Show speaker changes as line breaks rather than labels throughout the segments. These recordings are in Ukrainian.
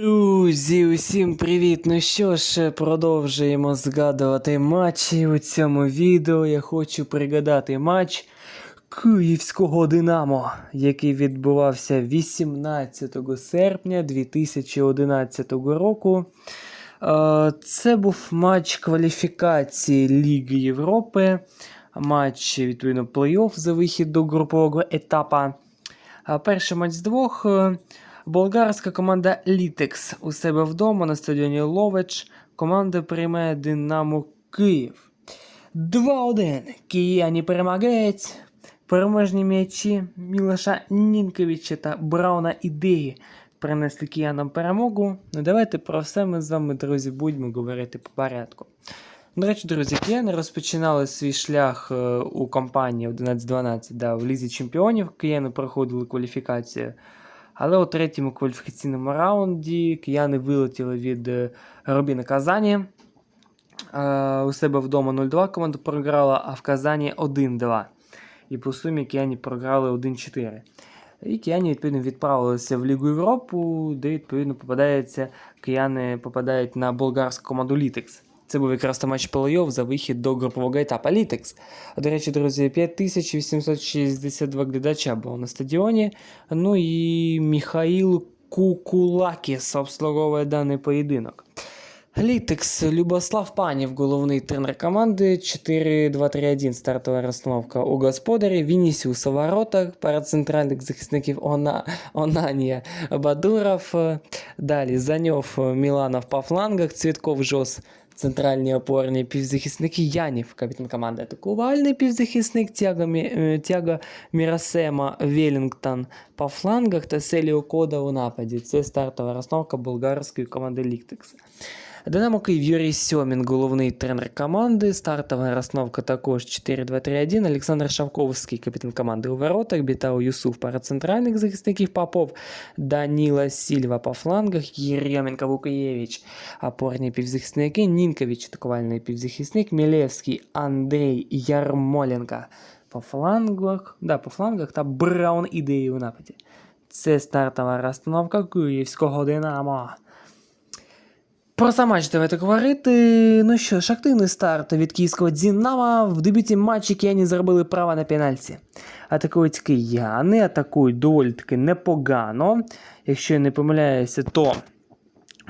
Друзі, усім привіт! Ну що ж, продовжуємо згадувати матчі. У цьому відео я хочу пригадати матч Київського Динамо, який відбувався 18 серпня 2011 року. Е, Це був матч кваліфікації Ліги Європи, матч відповідно плей-офф за вихід до групового етапа. Перший матч з двох. Болгарська команда Літекс у себе вдома на стадіоні Ловеч. Команда приймає Динамо Київ. 2-1. Кияні перемагають. Переможні м'ячі Мілоша Нінковича та Брауна Ідеї принесли киянам перемогу. Ну давайте про все ми з вами, друзі, будемо говорити по порядку. До речі, друзі, кияни розпочинали свій шлях е, у компанії 11-12 да, в Лізі Чемпіонів. Кияни проходили кваліфікацію. Але у третьому кваліфікаційному раунді кияни вилетіли від е, Рубіна Казані. Е, У себе вдома 0-2 команда програла, а в Казані 1-2. І по сумі кияні програли 1-4. І кияні, відповідно, відправилися в Лігу Європу, де, відповідно, попадається, кияни попадають на болгарську команду Літекс. Це був якраз та матч плей-офф за вихід до групового етапу Літекс. До речі, друзі, 5862 глядача було на стадіоні. Ну і Михаїл Кукулакіс обслуговує даний поєдинок. Літекс Любослав Панів, головний тренер команди. 4-2-3-1 стартова розстановка у господарі. Вінісіус у воротах, парад центральних захисників Она, Онанія Бадуров. Далі Заньов Міланов по флангах, Цвітков Жос. Центральні опорні півзахисники Янів, капітан команди атакувальний півзахисник Тяго, е, Тяга Мірасема Велінгтон по флангах та Селіо Кода у нападі. Це стартова розновка болгарської команди Ліктекс. Динамо Київ Юрій Сьомін, головний тренер команди. Стартова розстановка також 4-2-3-1. Олександр Шавковський, капітан команди у воротах. Бітау Юсуф пара центральних захисників Попов. Даніла Сільва по флангах. Єрьоменко Вукаєвич, опорні півзахисники. Нінкович, атакувальний півзахисник. Мілевський Андрій Ярмоленко по флангах. Да, по флангах та Браун ідеї у нападі. Це стартова розстановка київського Динамо. Про сам матч давайте говорити. Ну що ж, активний старт від київського Дінамо. В дебюті матчі кияні зробили право на пенальті. Атакують кияни, атакують доволі таки непогано. Якщо я не помиляюся, то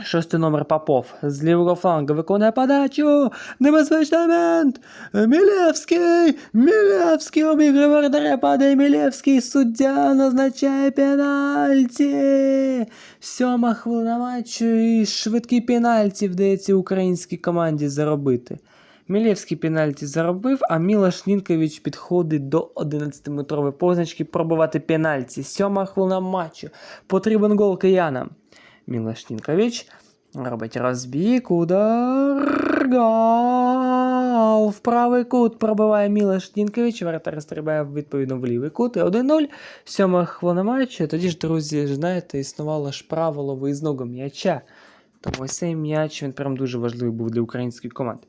шостий номер Попов з лівого флангу виконує подачу. Небезпечний момент. Мілевський! Мілевський обігрує воротаря, падає Мілевський. Суддя назначає пенальті. Сьома хвилина матчу і швидкий пенальті вдається українській команді заробити. Мілєвський пенальті заробив, а Мілаш Нінкович підходить до 11-метрової позначки пробувати пенальті. Сьома хвилина матчу. Потрібен гол киянам. Мілаш Нінкович робить розбіг, удар. Гол! В правий кут пробиває Мілаш Нінкович, вратар стрибає відповідно в лівий кут. І 1-0. Сьома хвилина матчу. Тоді ж, друзі, знаєте, існувало ж правило виїзного м'яча. Тому цей м'яч він прям дуже важливий був для української команди.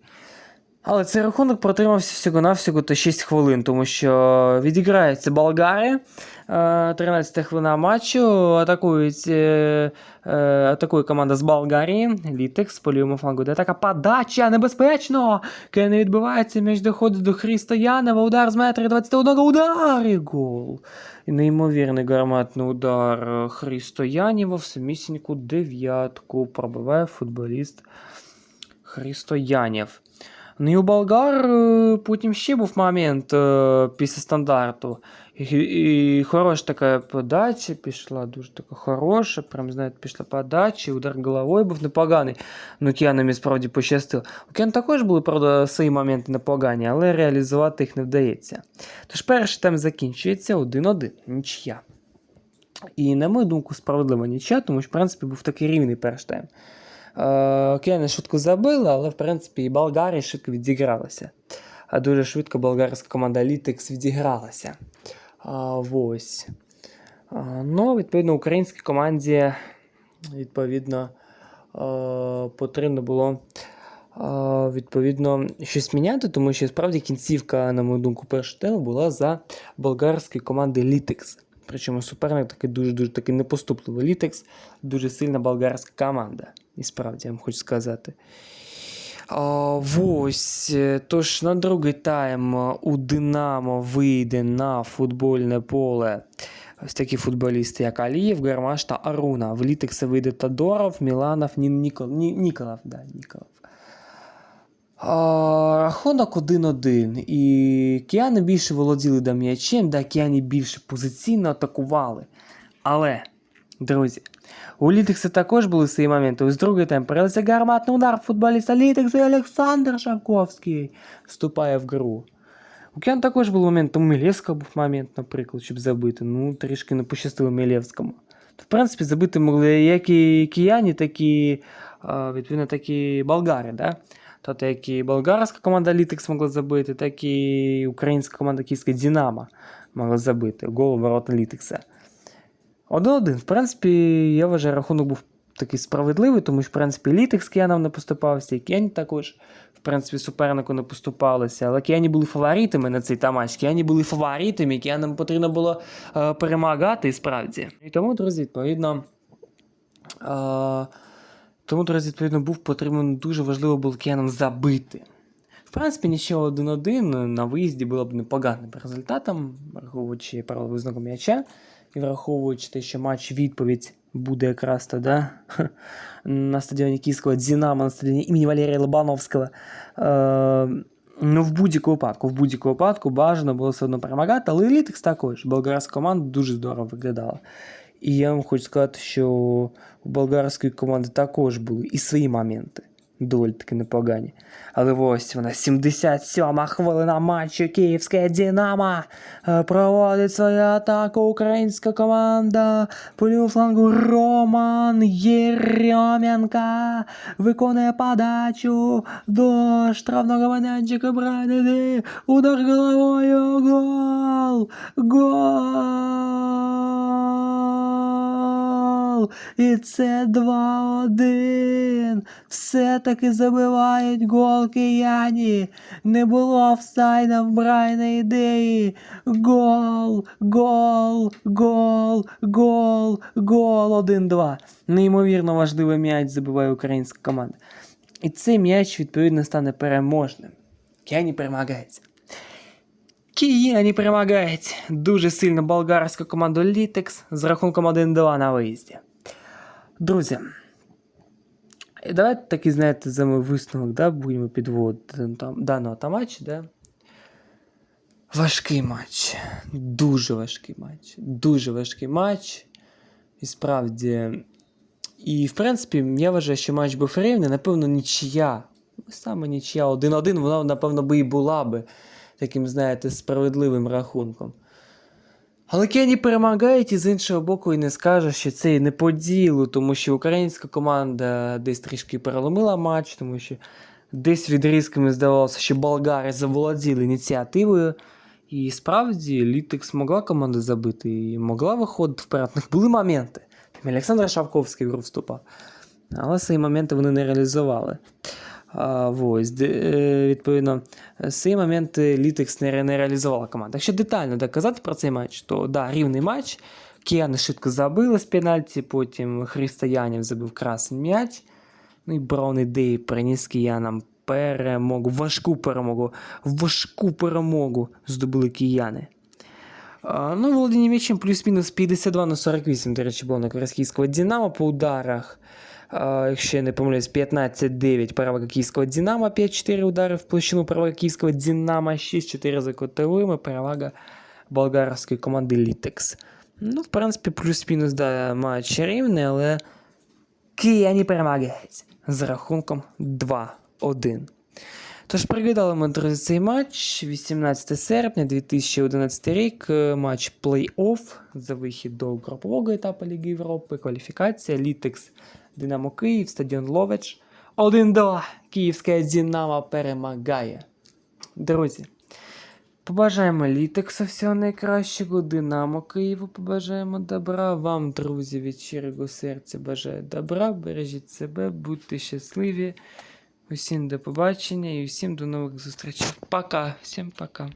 Але цей рахунок протримався всього-навсього то 6 хвилин, тому що відіграються болгари. е, 13 хвилина матчу. Атакують, е, е, атакує команда з Болгарії. Літекс по лівому флангу. Де така подача небезпечно. Кен відбувається, м'яч доходить до Хріста Янова. Удар з метра 21 удар і гол. І неймовірний гарматний удар Хрісто Янєва в самісіньку дев'ятку пробиває футболіст Хрісто Янєв. Ну і у болгар потім ще був момент е, після стандарту. І, і хороша така подача пішла, дуже така хороша. Прям, знаєте, пішла подача, удар головою був непоганий. Ну, і справді пощастило. У Кіан також були, правда, свої моменти непогані, але реалізувати їх не вдається. Тож перший тайм закінчується 1-1, нічия. І, на мою думку, справедлива нічия, тому що, в принципі, був такий рівний перший тайм. Е, Кияни швидко забили, але в принципі і Болгарія швидко відігралася. Дуже швидко болгарська команда Літекс відігралася. Ось. Ну, відповідно, українській команді відповідно е, потрібно було е, відповідно щось міняти, тому що справді кінцівка, на мою думку, першого тему була за болгарської команди Літекс. Причому суперник такий дуже-дуже такий непоступливий Літекс, дуже сильна болгарська команда. І справді я вам хочу сказати. А, ось, е, тож на другий тайм е, у Динамо вийде на футбольне поле ось такі футболісти, як Алієв, Гармаш та Аруна. В Літекса вийде Тодоров, Міланов, Ні, Нікол, Ні, Ніколов. Да, Ніколов. Рахунок 1-1. І кияни більше володіли да м'ячем, да, кияни більше позиційно атакували. Але, друзі, у Літекса також були свої моменти. Ось другий тайм перелися гарматний удар футболіста Літекса і Олександр Шавковський вступає в гру. У Киян також був момент, у Мілєвського був момент, наприклад, щоб забити. Ну, трішки не пощастило Мілєвському. В принципі, забити могли як і кияні, так і, відповідно, так і болгари. Да? Тобто, як і болгарська команда Літекс могла забити, так і українська команда Київська Динамо могла забити. Гол ворота Літекса. Один-один. В принципі, я вважаю, рахунок був такий справедливий, тому що, в принципі, Літекс з Киянам не поступався, і Кияні також, в принципі, супернику не поступалися. Але Кияні були фаворитами на цей тамач. Кияні були фаворитами, Киянам потрібно було е, перемагати, і справді. І тому, друзі, відповідно. Е, тому, друзі, відповідно, був потрібен дуже важливо було Киянам забити. В принципі, нічого 1-1 на виїзді було б непоганим результатом, враховуючи правила визнаку м'яча, і враховуючи те, що матч відповідь буде якраз тоді на стадіоні Київського Динамо, на стадіоні імені Валерія Лобановського. Е, ну, в будь-якому випадку, в будь-якому випадку бажано було все одно перемагати, але Літекс також. Болгарська команда дуже здорово виглядала. І я вам хочу сказати, що у болгарської команди також були і свої моменти. Доволі таки непогані. Але ось вона 77-ма хвилина матчу Київське Динамо. Е, Проводить свою атаку українська команда. По лівому флангу Роман Єрьоменка виконує подачу до штрафного майданчика Бранеди. Удар головою. Гол! Гол! І це 2-1. Все-таки забивають гол кияні. Не було офсайда в Брайна ідеї. Гол, гол, гол, гол, гол. 1-2. Неймовірно важливий м'яч забиває українська команда. І цей м'яч, відповідно, стане переможним. Кияні перемагається. Кияні перемагають дуже сильно болгарську команду Літекс з рахунком 1-2 на виїзді. Друзі, давайте такий, знаєте, за мій висновок, да, будемо підводити там, даного та матчу, да. Важкий матч. Дуже важкий матч. Дуже важкий матч. І справді. І, в принципі, я вважаю, що матч був рівний, напевно, нічия. Саме нічия 1-1, вона, напевно, би і була би таким, знаєте, справедливим рахунком. Але Кені перемагають, і з іншого боку, і не скаже, що це і не по ділу, тому що українська команда десь трішки переломила матч, тому що десь відрізками здавалося, що болгари заволоділи ініціативою. І справді Літекс могла команду забити і могла виходити вперед. Них були моменти. Там Олександр Шавковський в вступав. Але свої моменти вони не реалізували. А, ось, де, е, відповідно, цей момент Літекс не, не реалізувала команда. Якщо детально доказати про цей матч, то да, рівний матч. Кияни швидко забили з пенальті, потім Христоянів забив красний м'яч. Ну і Браун ідеї приніс киянам перемогу, важку перемогу, важку перемогу здобули кияни. А, Ну, володіння м'ячем плюс-мінус 52 на 48, до речі, було на користь київського Динамо по ударах. Якщо я не помиляюсь, 15-9 перевага київського Динамо, 5-4 удари в площину перевага київського Динамо, 6-4 за котовими, перевага болгарської команди Літекс. Ну, в принципі, плюс-мінус да, матч рівний, але кияні перемагають з рахунком 2-1. Тож пригадали ми, друзі, цей матч 18 серпня 2011 рік, е, матч плей-офф за вихід до групового етапу Ліги Європи, кваліфікація, Літекс, Динамо Київ, стадіон Ловеч. 1-2. Київська Динамо перемагає. Друзі, побажаємо Літексу всього найкращого, Динамо Києву побажаємо добра. Вам, друзі, від щирого серця бажаю добра, бережіть себе, будьте щасливі. Усім до побачення і усім до нових зустрічей. Пока, всім пока.